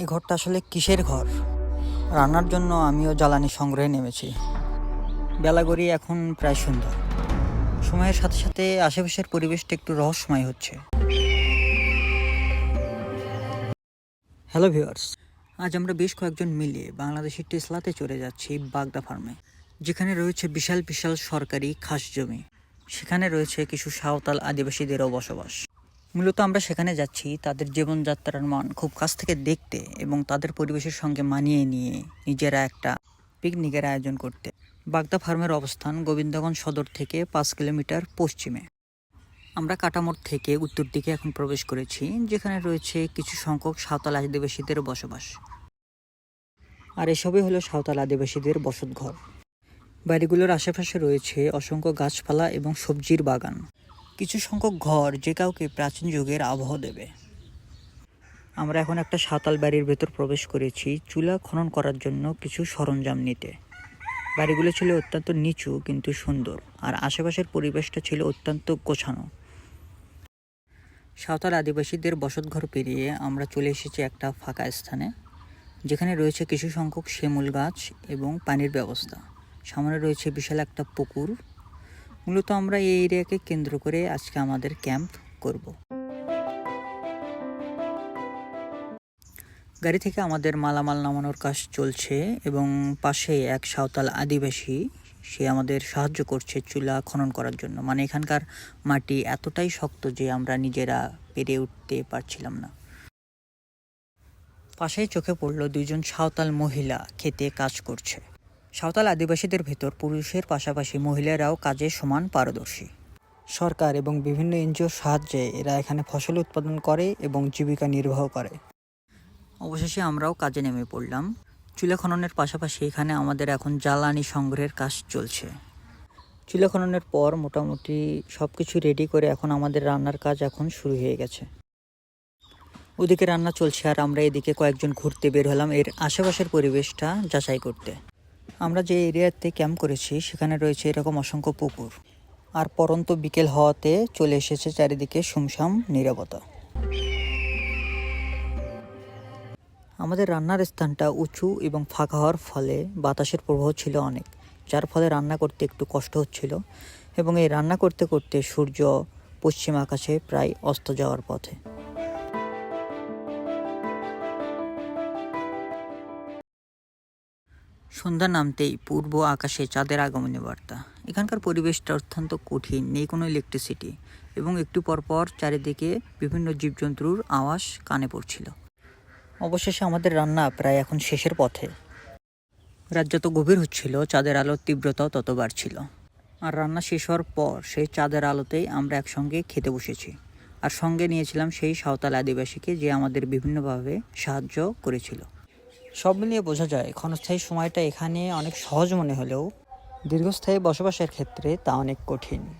এই ঘরটা আসলে কিসের ঘর? রান্নার জন্য আমিও জ্বালানি সংগ্রহে নেমেছি। বেলা গড়িয়ে এখন প্রায় সুন্দর সময়ের সাথে সাথে আশেপাশের পরিবেশটা একটু রহস্যময় হচ্ছে। হ্যালো ভিউয়ার্স আজ আমরা বেশ কয়েকজন মিলে বাংলাদেশের টেসলাতে চলে যাচ্ছি বাগদা ফার্মে, যেখানে রয়েছে বিশাল বিশাল সরকারি খাস জমি। সেখানে রয়েছে কিছু সাঁওতাল আদিবাসীদেরও বসবাস। মূলত আমরা সেখানে যাচ্ছি তাদের জীবনযাত্রার মান খুব কাছ থেকে দেখতে এবং তাদের পরিবেশের সঙ্গে মানিয়ে নিয়ে নিজেরা একটা পিকনিকের আয়োজন করতে। বাগদা ফার্মের অবস্থান গোবিন্দগঞ্জ সদর থেকে পাঁচ কিলোমিটার পশ্চিমে। আমরা কাটামোড় থেকে উত্তর দিকে এখন প্রবেশ করেছি, যেখানে রয়েছে কিছু সংখ্যক সাঁওতাল আদিবাসীদের বসবাস। আর এসবই হলো সাঁওতাল আদিবাসীদের বসতঘর। বাড়িগুলোর আশেপাশে রয়েছে অসংখ্য গাছপালা এবং সবজির বাগান। কিছু সংখ্যক ঘর যে কাউকে প্রাচীন যুগের আবহ দেবে। আমরা এখন একটা সাঁওতাল বাড়ির ভেতর প্রবেশ করেছি, চুলা খনন করার জন্য কিছু সরঞ্জাম নিতে। বাড়িগুলো ছিল অত্যন্ত নিচু কিন্তু সুন্দর, আর আশেপাশের পরিবেশটা ছিল অত্যন্ত গোছানো। সাঁওতাল আদিবাসীদের বসতঘর পেরিয়ে আমরা চলে এসেছি একটা ফাঁকা স্থানে, যেখানে রয়েছে কিছু সংখ্যক শিমুল গাছ এবং পানির ব্যবস্থা। সামনে রয়েছে বিশাল একটা পুকুর মূলত আমরা এই এরিয়াকে কেন্দ্র করে আজকে আমাদের ক্যাম্প করব। গাড়ি থেকে আমাদের মালামাল নামানোর কাজ চলছে এবং পাশে এক সাঁওতাল আদিবাসী, সে আমাদের সাহায্য করছে চুলা খনন করার জন্য। মানে এখানকার মাটি এতটাই শক্ত যে আমরা নিজেরা পেরে উঠতে পারছিলাম না। পাশেই চোখে পড়ল দুইজন সাঁওতাল মহিলা খেতে কাজ করছে। সাঁওতাল আদিবাসীদের ভেতর পুরুষের পাশাপাশি মহিলারাও কাজে সমান পারদর্শী। সরকার এবং বিভিন্ন এনজিওর সাহায্যে এরা এখানে ফসল উৎপাদন করে এবং জীবিকা নির্বাহ করে। অবশেষে আমরাও কাজে নেমে পড়লাম। চুলা খননের পাশাপাশি এখানে আমাদের এখন জ্বালানি সংগ্রহের কাজ চলছে। চুলা খননের পর মোটামুটি সব কিছু রেডি করে এখন আমাদের রান্নার কাজ এখন শুরু হয়ে গেছে। ওদিকে রান্না চলছে আর আমরা এদিকে কয়েকজন ঘুরতে বের হলাম। এর আশেপাশের পরিবেশটা যাচাই করতে। আমরা যে এরিয়াতে ক্যাম্প করেছি, সেখানে রয়েছে এরকম অসংখ্য পুকুর। আর পরন্ত বিকেল হওয়াতে চলে এসেছে চারিদিকে সুমসাম নীরবতা। আমাদের রান্নার স্থানটা উঁচু এবং ফাঁকা হওয়ার ফলে বাতাসের প্রবাহ ছিল অনেক, যার ফলে রান্না করতে একটু কষ্ট হচ্ছিল এবং এই রান্না করতে করতে সূর্য পশ্চিম আকাশে প্রায় অস্ত যাওয়ার পথে। সন্ধ্যা নামতেই পূর্ব আকাশে চাঁদের আগমনী বার্তা। এখানকার পরিবেশটা অত্যন্ত কঠিন, নেই কোনো ইলেকট্রিসিটি এবং একটু পরপর চারিদিকে বিভিন্ন জীবজন্তুর আওয়াজ কানে পড়ছিল। অবশেষে আমাদের রান্না প্রায় এখন শেষের পথে। রাত যত গভীর হচ্ছিল, চাঁদের আলোর তীব্রতাও তত বাড়ছিল। আর রান্না শেষ হওয়ার পর সেই চাঁদের আলোতেই আমরা একসঙ্গে খেতে বসেছি। আর সঙ্গে নিয়েছিলাম সেই সাঁওতাল আদিবাসীকে যে আমাদের বিভিন্নভাবে সাহায্য করেছিল। সব মিলিয়ে বোঝা যায়, ক্ষণস্থায়ী সময়টা এখানে অনেক সহজ মনে হলেও দীর্ঘস্থায়ী বসবাসের ক্ষেত্রে তা অনেক কঠিন।